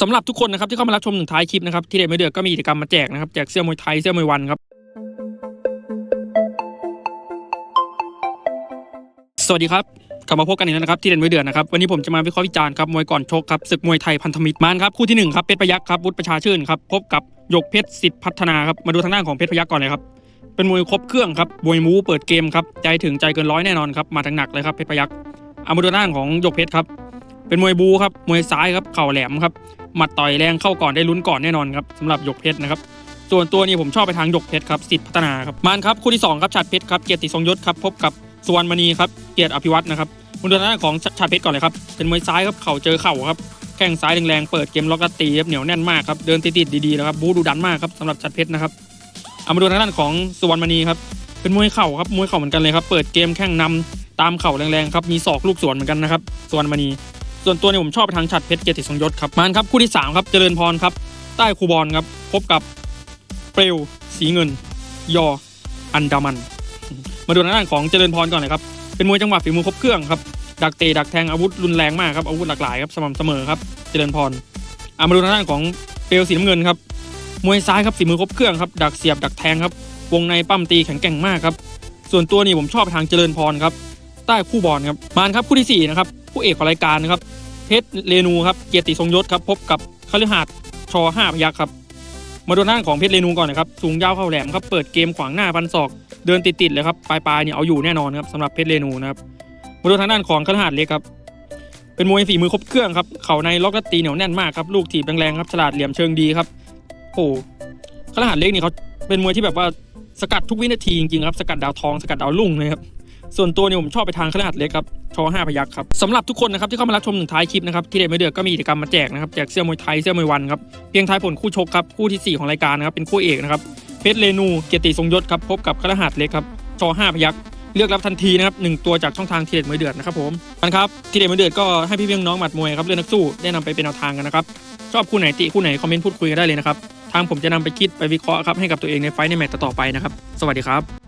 สำหรับทุกคนนะครับที่เข้ามารับชมถึงท้ายคลิปนะครับที่เด็ดไม่เดือดก็มีกิจกรรมมาแจกนะครับแจกเสื้อมวยไทยเสื้อมวยวันครับ สวัสดีครับกลับมาพบกันอีกแล้วนะครับที่เด่นมวเดือดนะครับวันนี้ผมจะมาวิเคราะห์วิจารณ์ครับมวยก่อนชกครับศึกมวยไทยพันธมิตรมานครับคู่ที่หนึ่งครับเพชรพยักครับวุฒิประชาชื่นครับพบกับหยกเพชรสิทธิพัฒนาครับมาดูทางด้านของเพชรพยักก่อนเลยครับเป็นมวยครบเครื่องครับมวยมูเปิดเกมครับใจถึงใจเกินร้อยแน่นอนครับมาทางหนักเลยครับเพชรพยักเอามาดูทางด้านของหยกเพชรครับเป็นมวยบูครับมวยซ้ายครับเข่าแหลมครับ หมัดต่อยแรงเข้าก่อนได้ลุ้นก่อนแน่นอนครับสำหรับหยกเพชรนะครับส่วนตัวนี้ผมชอบไปทางหยกเพชรครับสิทธิพัฒนาครับมานครับคู่ที่สองครับฉัดเพชรครับเกียรติทรงยศครับพบกับสุวรรณมณีครับเกียรติอภิวัฒน์นะครับมุมด้านาของชาติเพชรก่อนเลยครับเป็นมวยซ้ายครับเข่าเจอเข่าครับแข้งซ้ายแรงๆเปิดเกมล็อกกตีครับเหนียวแน่นมากครับเดินติดๆดีๆนะครับบูดูดันมากครับสำหรับชาติเพชรนะครับเอามาดูทางด้านของสุวรรณมณีครับเป็นมวยเข่าครับมวยเข่าเหมือนกันเลยครับเปิดเกมแข้งนำตามเข่าแรงๆครับมีศอกลูกสวนเหมือนกันนะครับสุวรรณมณี ส่วนตัวเนี่ยผมชอบทางชัดเพชรเกียรติทรงยศครับมานครับคู่ที่สามครับเจริญพรครับ ใต้คูบอลครับพบกับเปลวสีเงิน ยอ อันดามัน มาดูทางด้านของเจริญพรก่อนเลยครับเป็นมวยจังหวะฝีมือครบเครื่องครับดักเตะดักแทงอาวุธรุนแรงมากครับอาวุธหลากหลายครับสม่ำเสมอครับเจริญพรอามาดูทางด้านของเปลวสีน้ำเงินครับมวยซ้ายครับฝีมือครบเครื่องครับดักเสียบดักแทงครับวงในปั้มตีแข็งแกร่งมากครับส่วนตัวนี่ผมชอบทางเจริญพรครับ ใต้คู่บอลครับมานครับคู่ที่สี่นะครับผู้เอกของรายการนะครับเพชรเรนูครับเกียรติทรงยศครับพบกับคฤหาสน์ชห้าพยัคฆ์ครับมาดูทางด้านของเพชรเรนูก่อนนะครับสูงยาวเข้าแหลมครับเปิดเกมขวางหน้าพันศอกเดินติดๆเลยครับปลายๆเนี่ยเอาอยู่แน่นอนครับสำหรับเพชรเรนูนะครับมาดูทางด้านของคฤหาสน์เล็กครับเป็นมวยฝีมือครบเครื่องครับเข่าในล็อกและตีเหนียวแน่นมากครับลูกถีบแรงๆครับฉลาดเหลี่ยมเชิงดีครับโอ้โหคฤหาสน์เล็กนี่เขาเป็นมวยที่แบบว่าสกัดทุกวินาทีจริงๆครับสกัดดาวทองสกัดดาวรุ่งเลยครับ ส่วนตัวเนี่ยผมชอบไปทางคฤหาสน์เล็กครับชอห้าพยักครับสำหรับทุกคนนะครับที่เข้ามารับชมถึงท้ายคลิปนะครับที่เด็ดไม่เดือดก็มีกิจกรรมมาแจกนะครับแจกเสื้อมวยไทยเสื้อมวยวันครับเพียงทายผลคู่ชกครับคู่ที่สี่ของรายการนะครับเป็นคู่เอกนะครับเพชรเรนูเกียรติทรงยศครับพบกับคฤหาสน์เล็กครับชอห้าพยักเลือกรับทันทีนะครับหนึ่งตัวจากช่องทางทีเด็ดมวยเดือดนะครับผมกันครับทีเด็ดมวยเดือดก็ให้พี่เพียงน้องหมัดมวยครับเรื่องนักสู้ได้นำไปเป็นแนวทางกันนะครับชอบคู่ไหนติคู่ไหนคอมเมนต์พูดคุยกันได้เลยนะครับทางผมจะนำไปคิดไปวิเคราะห์ครับให้กับตัวเองในไฟในแมตต์ต่อไปนะครับสวัสดีครับ